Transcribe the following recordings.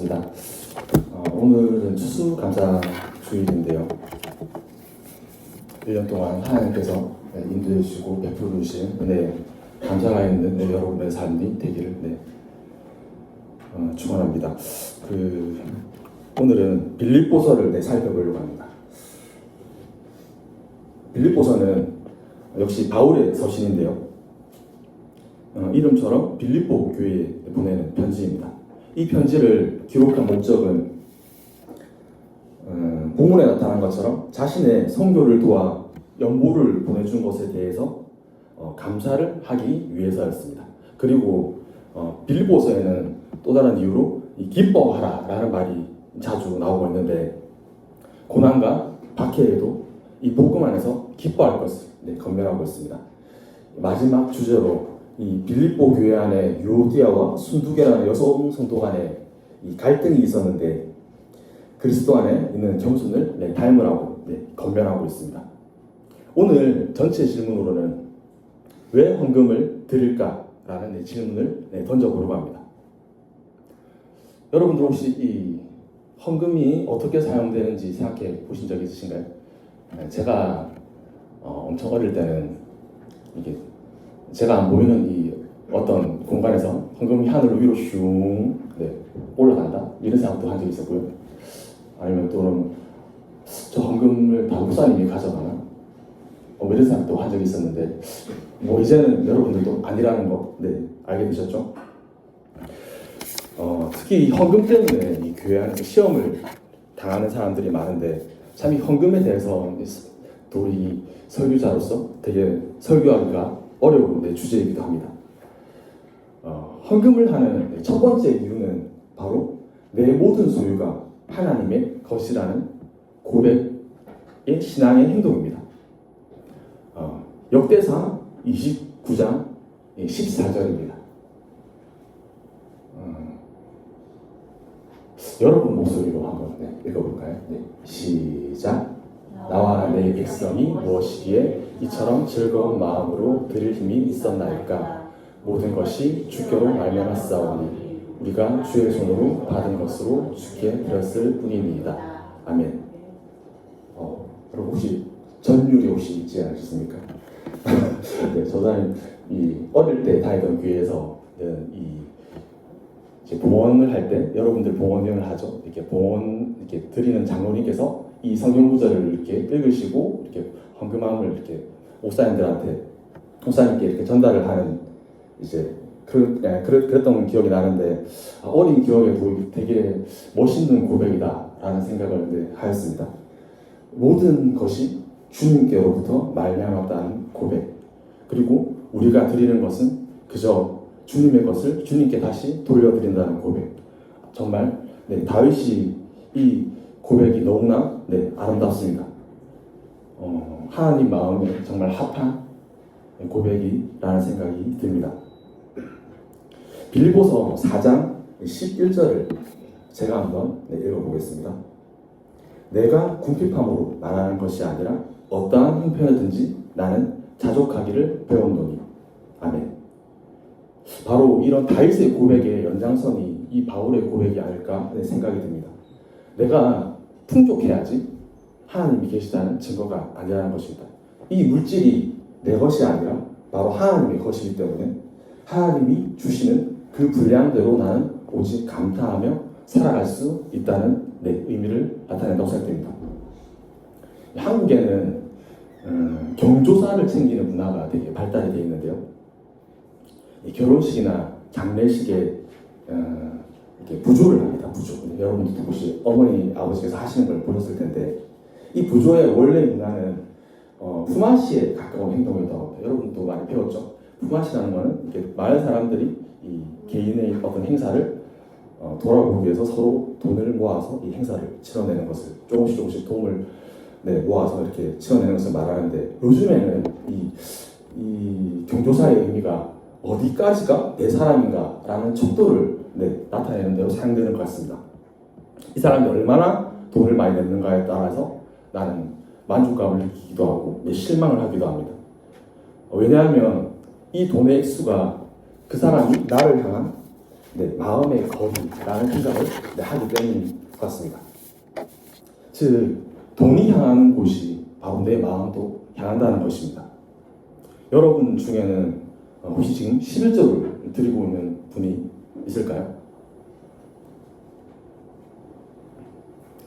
반갑습니다. 어, 오늘은 추수감사 주일인데요. 1년 동안 하나님께서 네, 인도해 주시고 베풀어 주신 은혜 감사가 있는 네, 여러분의 삶이 되기를 네, 어, 축원합니다. 그 오늘은 빌립보서를 네, 살펴보려고 합니다. 빌립보서는 역시 바울의 서신인데요. 어, 이름처럼 빌립보 교회에 보내는 편지입니다. 이 편지를 기록한 목적은 음, 본문에 나타난 것처럼 자신의 선교를 도와 연보를 보내준 것에 대해서 어, 감사를 하기 위해서였습니다. 그리고 어, 빌립보서에는 또 다른 이유로 이 기뻐하라라는 말이 자주 나오고 있는데 고난과 박해에도 이 복음 안에서 기뻐할 것을 네, 건면하고 있습니다. 마지막 주제로 이 빌립보 교회 안에 유오디아와 순두계라는 여성 성도 간에 이 갈등이 있었는데 그리스도 안에 있는 겸손을 네, 닮으라고 네, 건면하고 있습니다. 오늘 전체 질문으로는 왜 헌금을 드릴까라는 네, 질문을 네, 던져보려고 합니다. 여러분들 혹시 이 헌금이 어떻게 사용되는지 생각해 보신 적 있으신가요? 네, 제가 어, 엄청 어릴 때는 이게 제가 안 보이는 이 어떤 공간에서 헌금이 하늘로 위로 슝 네, 올라간다 이런 생각도 한 적이 있었고요. 아니면 또는 저 헌금을 다 목사님이 가져가나 어, 이런 생각도 한 적이 있었는데 뭐 이제는 여러분들도 아니라는 거 네, 알게 되셨죠? 어, 특히 이 헌금 때문에 이 교회 안에서 시험을 당하는 사람들이 많은데 참 이 헌금에 대해서 또 이 설교자로서 되게 설교하기가 어려운 네, 주제이기도 합니다. 어, 헌금을 하는 첫 번째 이유는 바로 내 모든 소유가 하나님의 것이라는 고백의 신앙의 행동입니다. 어, 역대상 29장 14절입니다. 어, 여러분 목소리로 한번 네, 읽어볼까요? 네, 시작. 나와 내 백성이 무엇이기에 이처럼 즐거운 마음으로 드릴 힘이 있었나이까 모든 것이 주께로 말미암았사오니 우리가 주의 손으로 받은 것으로 주께 드렸을 뿐이니이다 아멘 어, 여러분 혹시 전율이 혹시 있지 않으셨습니까? 네, 저는 이 어릴 때 다니던 교회에서 이 이제 봉헌을 할 때 여러분들 봉헌을 하죠. 이렇게 봉헌 이렇게 드리는 장로님께서 이 성경 구절을 이렇게 읽으시고 이렇게 헌금함을 이렇게 목사님들한테 목사님께 이렇게 전달을 하는 이제 그, 예, 그랬, 그랬던 기억이 나는데 아, 어린 기억에도 되게 멋있는 고백이다라는 생각을 네, 하였습니다. 모든 것이 주님께로부터 말미암았다는 고백 그리고 우리가 드리는 것은 그저 주님의 것을 주님께 다시 돌려드린다는 고백 정말 네, 다윗이 이 고백이 너무나 네, 아름답습니다. 어, 하나님 마음에 정말 합한 고백이라는 생각이 듭니다. 빌보서 4장 11절을 제가 한번 네, 읽어보겠습니다. 내가 궁핍함으로 말하는 것이 아니라 어떠한 형편이든지 나는 자족하기를 배웠노니 아멘. 바로 이런 다윗의 고백의 연장선이 이 바울의 고백이 아닐까 생각이 듭니다. 내가 풍족해야지 하나님이 계시다는 증거가 아니라는 것입니다. 이 물질이 내 것이 아니라 바로 하나님의 것이기 때문에 하나님이 주시는 그 분량대로 나는 오직 감사하며 살아갈 수 있다는 내 의미를 나타낸다고 생각됩니다. 한국에는 음, 경조사를 챙기는 문화가 되게 발달이 되어 있는데요. 결혼식이나 장례식에 어, 이렇게 부조를 합니다. 부조. 여러분들도 혹시 어머니 아버지께서 하시는 걸 보셨을 텐데 이 부조의 원래 문화는 어, 품앗이에 가까운 합니다. 여러분도 많이 배웠죠. 품앗이라는 것은 이렇게 마을 사람들이 이 개인의 어떤 행사를 어, 돌아보기 위해서 서로 돈을 모아서 이 행사를 치러내는 것을 조금씩 조금씩 도움을 네, 모아서 이렇게 치러내는 것을 말하는데 요즘에는 이, 이 경조사의 의미가 어디까지가 내 사람인가라는 척도를 네, 나타내는 대로 사용되는 것 같습니다. 이 사람이 얼마나 돈을 많이 냈는가에 따라서 나는 만족감을 느끼기도 하고 실망을 하기도 합니다. 왜냐하면 이 돈의 액수가 그 사람이 나를 향한 네, 마음의 거리라는 생각을 네, 하기 때문인 것 같습니다. 즉 돈이 향하는 곳이 바로 내 마음도 향한다는 것입니다. 여러분 중에는 어, 혹시 지금 11조를 드리고 있는 분이 있을까요?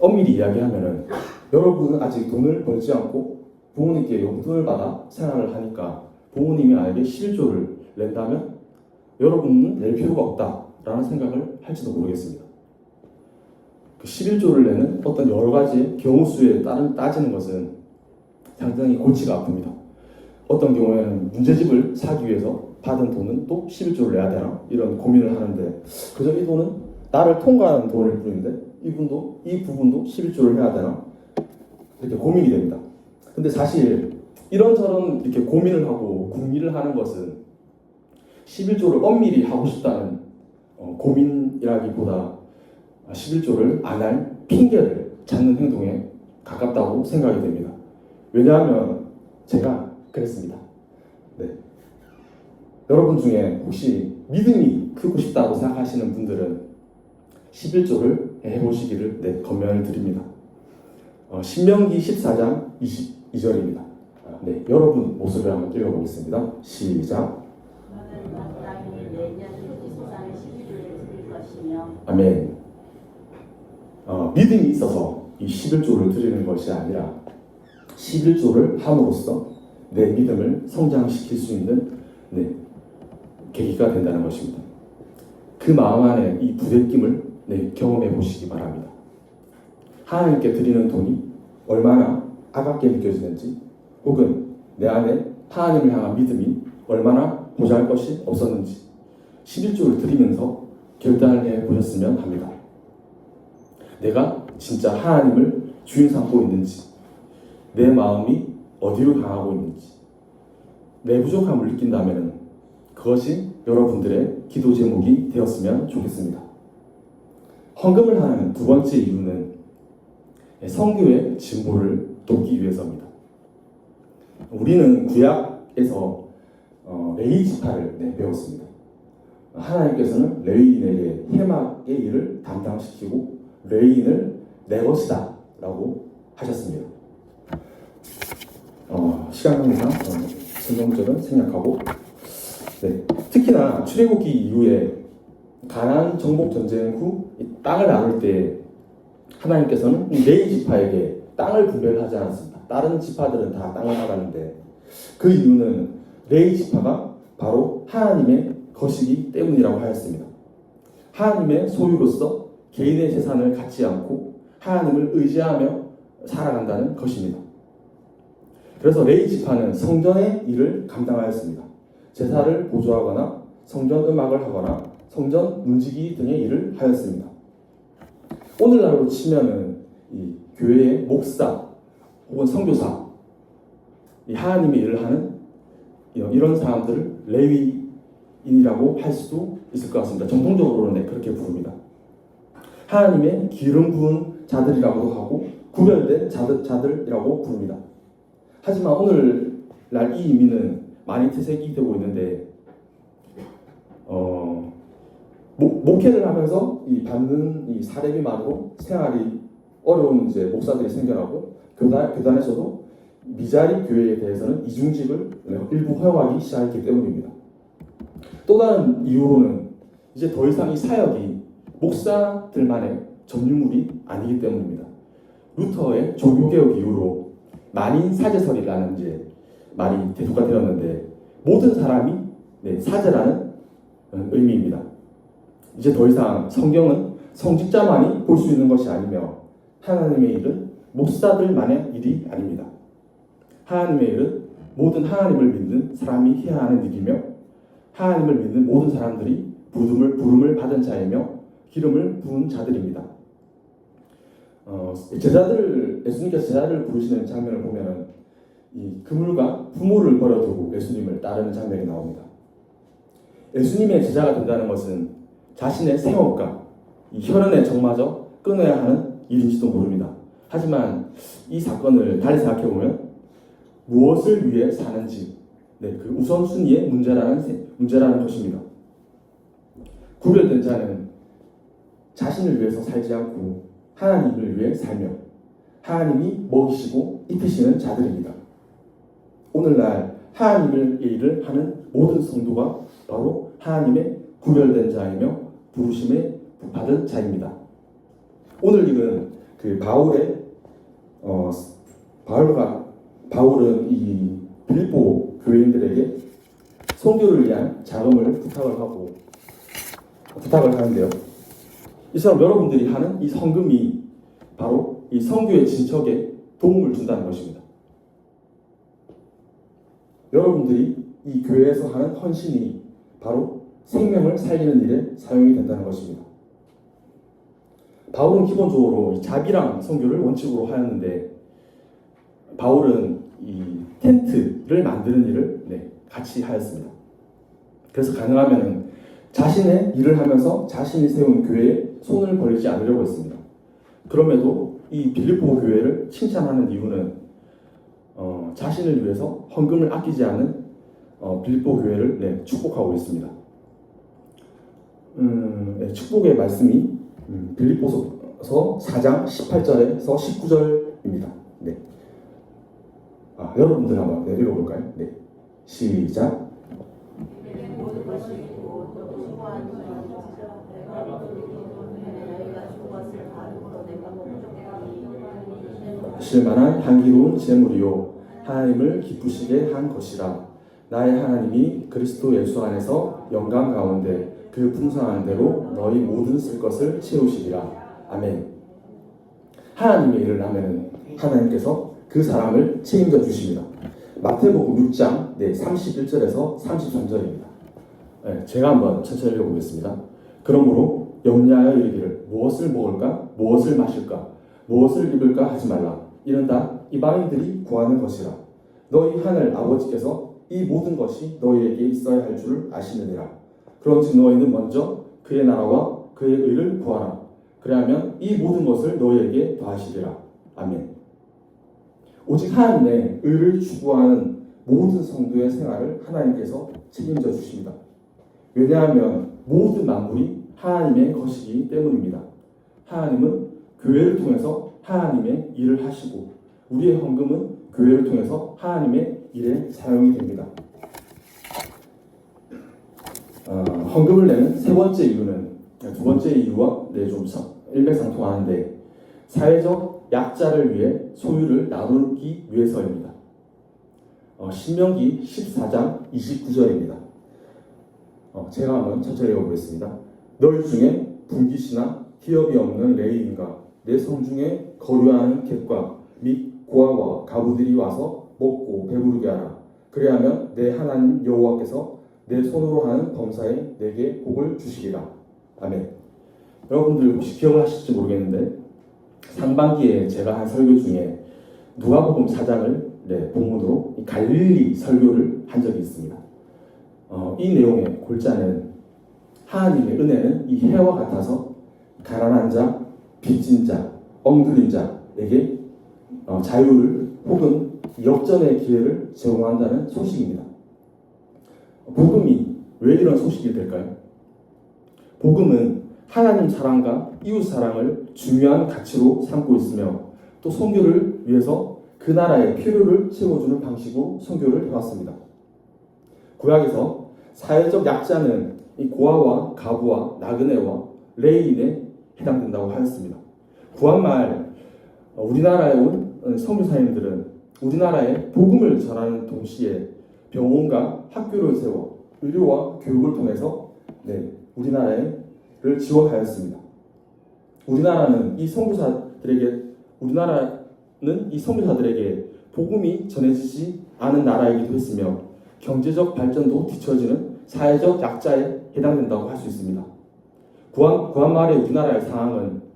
엄밀히 이야기하면은 여러분은 아직 돈을 벌지 않고 부모님께 용돈을 받아 생활을 하니까 부모님이 아에게 11조를 낸다면 여러분은 낼 필요가 없다라는 생각을 할지도 모르겠습니다. 그 11조를 내는 어떤 여러 가지 경우 수에 따른 따지는 것은 상당히 골치가 아픕니다. 어떤 경우에는 문제집을 사기 위해서 받은 돈은 또 11조를 내야 되나 이런 고민을 하는데 그저 이 돈은 나를 통과하는 돈일 뿐인데 이분도 이 부분도 11조를 해야 되나 이렇게 고민이 됩니다. 근데 사실 이런저런 이렇게 고민을 하고 궁리를 하는 것은 11조를 엄밀히 하고 싶다는 어, 고민이라기보다 11조를 안 할 핑계를 찾는 행동에 가깝다고 생각이 됩니다. 왜냐하면 제가 그랬습니다. 네. 여러분 중에 혹시 믿음이 크고 싶다고 생각하시는 분들은 11조를 해보시기를 네, 권면을 드립니다. 어, 신명기 14장 22절입니다. 네, 여러분 모습을 한번 읽어보겠습니다. 시작. 아멘. 어, 믿음이 있어서 이 11조를 드리는 것이 아니라 11조를 함으로써 내 믿음을 성장시킬 수 있는 네, 계기가 된다는 것입니다. 그 마음 안에 이 부대낌을 네, 경험해 보시기 바랍니다. 하나님께 드리는 돈이 얼마나 아깝게 느껴지는지 혹은 내 안에 하나님을 향한 믿음이 얼마나 보잘 것이 없었는지 11조를 드리면서 결단을 해 보셨으면 합니다. 내가 진짜 하나님을 주인 삼고 있는지, 내 마음이 어디로 향하고 있는지, 내 부족함을 느낀다면 그것이 여러분들의 기도 제목이 되었으면 좋겠습니다. 헌금을 하는 두 번째 이유는 성교의 진보를 돕기 위해서입니다. 우리는 구약에서 어, 레이 지파를 네, 배웠습니다. 하나님께서는 레위인에게 해막의 일을 담당시키고 레위인을 내 것이다 라고 하셨습니다. 어, 시간 관계상 어, 성경적은 생략하고 네, 특히나 출애굽기 이후에 가나안 정복 전쟁 후이 땅을 나눌 때 하나님께서는 이 레위 지파에게 땅을 분배하지 않았습니다. 다른 지파들은 다 땅을 받았는데 그 이유는 레위 지파가 바로 하나님의 것이기 때문이라고 하였습니다. 하나님의 소유로서 개인의 재산을 갖지 않고 하나님을 의지하며 살아간다는 것입니다. 그래서 레이 지파는 성전의 일을 감당하였습니다. 제사를 보조하거나 성전 음악을 하거나 성전 문지기 등의 일을 하였습니다. 오늘날로 치면은 이 교회의 목사 혹은 선교사 이 하나님의 일을 하는 이런 사람들을 레위인이라고 할 수도 있을 것 같습니다. 정통적으로는 네, 그렇게 부릅니다. 하나님의 기름 부은 자들이라고도 하고 구별된 자들, 자들이라고 부릅니다. 하지만 오늘날 이 의미는 많이 퇴색이 되고 있는데 어, 목, 목회를 하면서 이 받는 이 사례비만으로 생활이 어려운 이제 목사들이 생겨나고 교단, 교단에서도 미자리 교회에 대해서는 이중직을 일부 허용하기 시작했기 때문입니다. 또 다른 이유로는 이제 더 이상 이 사역이 목사들만의 전유물이 아니기 때문입니다. 루터의 종교개혁 이후로 만인 사제설이라는 이제 말이 대두가 되었는데 모든 사람이 네, 사제라는 의미입니다. 이제 더 이상 성경은 성직자만이 볼 수 있는 것이 아니며 하나님의 일은 목사들만의 일이 아닙니다. 하나님의 일은 모든 하나님을 믿는 사람이 해야 하는 일이며 하나님을 믿는 모든 사람들이 부름을, 부름을 받은 자이며 기름을 부은 자들입니다. 어, 제자들 예수님께서 제자를 부르시는 장면을 보면은 이 그물과 부모를 버려두고 예수님을 따르는 장면이 나옵니다. 예수님의 제자가 된다는 것은 자신의 생업과 이 혈연의 정마저 끊어야 하는 일인지도 모릅니다. 하지만 이 사건을 다시 생각해 보면 무엇을 위해 사는지 네, 그 우선순위의 문제라는 문제라는 것입니다. 구별된 자는 자신을 위해서 살지 않고 하나님을 위해 살며 하나님이 먹이시고 입히시는 자들입니다. 오늘날 하나님을 일을 하는 모든 성도가 바로 하나님의 구별된 자이며 부르심에 받은 자입니다. 오늘 읽은 그 바울의 어, 바울과 바울은 이 빌보 교인들에게 선교를 위한 자금을 부탁을 하고 부탁을 하는데요. 이처럼 여러분들이 하는 이 성금이 바로 이 성교의 진척에 도움을 준다는 것입니다. 여러분들이 이 교회에서 하는 헌신이 바로 생명을 살리는 일에 사용이 된다는 것입니다. 바울은 기본적으로 이 자비랑 성교를 원칙으로 하였는데 바울은 이 텐트를 만드는 일을 네, 같이 하였습니다. 그래서 가능하면 자신의 일을 하면서 자신이 세운 교회에 손을 벌리지 않으려고 했습니다. 그럼에도 이 빌립보 교회를 칭찬하는 이유는 어, 자신을 위해서 헌금을 아끼지 않은 어, 빌립보 교회를 네, 축복하고 있습니다. 음, 네, 축복의 말씀이 음, 빌립보서 4장 18절에서 19절입니다. 네. 아, 여러분들 한번 네, 읽어볼까요? 네. 시작. 내게 모든 것이 있고 또 수고하는 것이 내가 너희가 준 것을 가지고 내가 목적 하니 실만한 향기로운 제물이요. 하나님을 기쁘시게 한 것이라. 나의 하나님이 그리스도 예수 안에서 영광 가운데 그 풍성한 대로 너희 모든 쓸 것을 채우시리라. 아멘. 하나님의 일을 하면은 하나님께서 그 사람을 책임져 주십니다. 마태복음 6장 네, 31절에서 33절입니다. 네, 제가 한번 천천히 읽어보겠습니다. 그러므로 염려하여 이르기를 무엇을 먹을까? 무엇을 마실까? 무엇을 입을까? 하지 말라 이는 다. 이방인들이 구하는 것이라. 너희 하늘 아버지께서 이 모든 것이 너희에게 있어야 할 줄을 아시느니라. 그런즉 너희는 먼저 그의 나라와 그의 의를 구하라. 그리하면 이 모든 것을 너희에게 더하시리라. 아멘. 오직 하나님의 의를 추구하는 모든 성도의 생활을 하나님께서 책임져 주십니다. 왜냐하면 모든 만물이 하나님의 것이기 때문입니다. 하나님은 교회를 통해서 하나님의 일을 하시고 우리의 헌금은 교회를 통해서 하나님의 일에 사용이 됩니다. 어, 헌금을 내는 세 번째 이유는 두 번째 이유와 네, 좀 성- 일맥상통하는데 사회적 약자를 위해 소유를 나누기 위해서입니다. 어, 신명기 14장 29절입니다. 어, 제가 한번 천천히 읽어보겠습니다. 너희 중에 분깃이나 기업이 없는 레이인가 내 성중에 거류하는 객과 및 고아와 가부들이 와서 먹고 배부르게 하라. 그리하면 내 하나님 여호와께서 내 손으로 하는 범사에 내게 복을 주시리라. 아멘. 여러분들 혹시 기억을 하실지 모르겠는데 상반기에 제가 한 설교 중에 누가복음 4장을 네, 본문으로 이 갈릴리 설교를 한 적이 있습니다. 어, 이 내용의 골자는 하나님의 은혜는 이 해와 같아서 가난한 자, 빚진 자, 엉들린 자에게 어, 자유를 혹은 역전의 기회를 제공한다는 소식입니다. 복음이 왜 이런 소식이 될까요? 복음은 하나님 사랑과 이웃 사랑을 중요한 가치로 삼고 있으며 또 선교를 위해서 그 나라의 필요를 채워주는 방식으로 선교를 해왔습니다. 구약에서 사회적 약자는 이 고아와 가부와 나그네와 레인에 해당된다고 하였습니다. 구한말 어, 우리나라에 온 선교사님들은 우리나라에 복음을 전하는 동시에 병원과 학교를 세워 의료와 교육을 통해서 네, 우리나라를 지원하였습니다. 우리나라는 이 선교사들에게 우리나라는 이 선교사들에게 복음이 전해지지 않은 나라이기도 했으며 경제적 발전도 뒤처지는 사회적 약자에 해당된다고 할 수 있습니다. 구한, 구한말의 우리나라의 상황은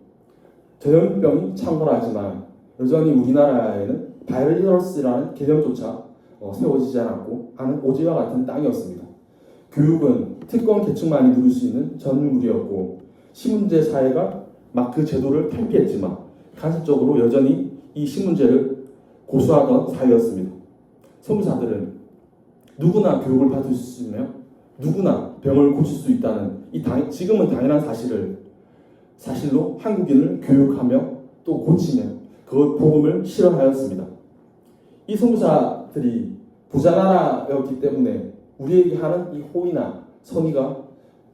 전염병이 창궐하지만 여전히 우리나라에는 바이러스라는 개념조차 어, 세워지지 않았고 하는 오지와 같은 땅이었습니다. 교육은 특권 계층만이 누릴 수 있는 전물이었고 신문제 사회가 막 그 제도를 탈피했지만 간접적으로 여전히 이 신문제를 고수하던 사회였습니다. 선교사들은 누구나 교육을 받을 수 있으며 누구나 병을 고칠 수 있다는 이 당, 지금은 당연한 사실을 사실로 한국인을 교육하며 또 고치며 그 복음을 실현하였습니다. 이 선교사들이 부자 나라였기 때문에 우리에게 하는 이 호의나 선의가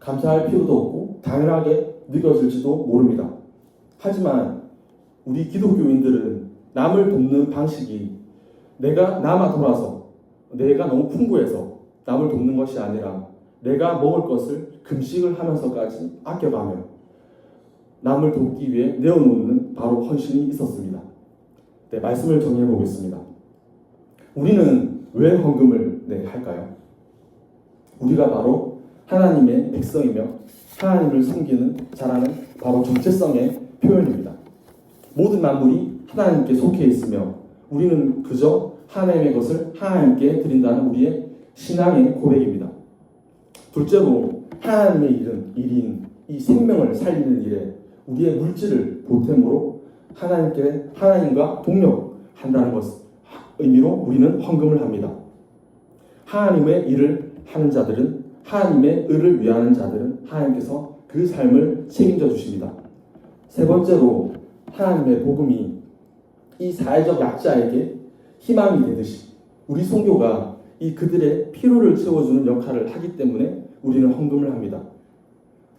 감사할 필요도 없고 당연하게 느껴질지도 모릅니다. 하지만 우리 기독교인들은 남을 돕는 방식이 내가 남아 돌아서 내가 너무 풍부해서 남을 돕는 것이 아니라 내가 먹을 것을 금식을 하면서까지 아껴가며 남을 돕기 위해 내어놓는 바로 헌신이 있었습니다. 네, 말씀을 정리해 보겠습니다. 우리는 왜 헌금을 네, 할까요? 우리가 바로 하나님의 백성이며 하나님을 섬기는 자라는 바로 정체성의 표현입니다. 모든 만물이 하나님께 속해 있으며 우리는 그저 하나님의 것을 하나님께 드린다는 우리의 신앙의 고백입니다. 둘째로 하나님의 일은 일인 이 생명을 살리는 일에 우리의 물질을 보탬으로 하나님께 하나님과 동력한다는 것 의미로 우리는 헌금을 합니다. 하나님의 일을 하는 자들은 하나님의 의를 위하는 자들은 하나님께서 그 삶을 책임져 주십니다. 세 번째로 하나님의 복음이 이 사회적 약자에게 희망이 되듯이 우리 선교가 이 그들의 피로를 채워주는 역할을 하기 때문에 우리는 헌금을 합니다.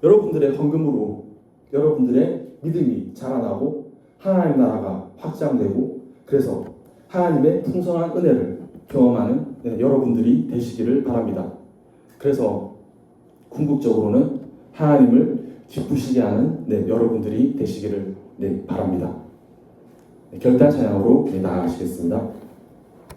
여러분들의 헌금으로 여러분들의 믿음이 자라나고 하나님 나라가 확장되고 그래서 하나님의 풍성한 은혜를 경험하는 네, 여러분들이 되시기를 바랍니다. 그래서 궁극적으로는 하나님을 기쁘시게 하는 네, 여러분들이 되시기를 네, 바랍니다. 네, 결단 찬양으로 네, 나아가시겠습니다.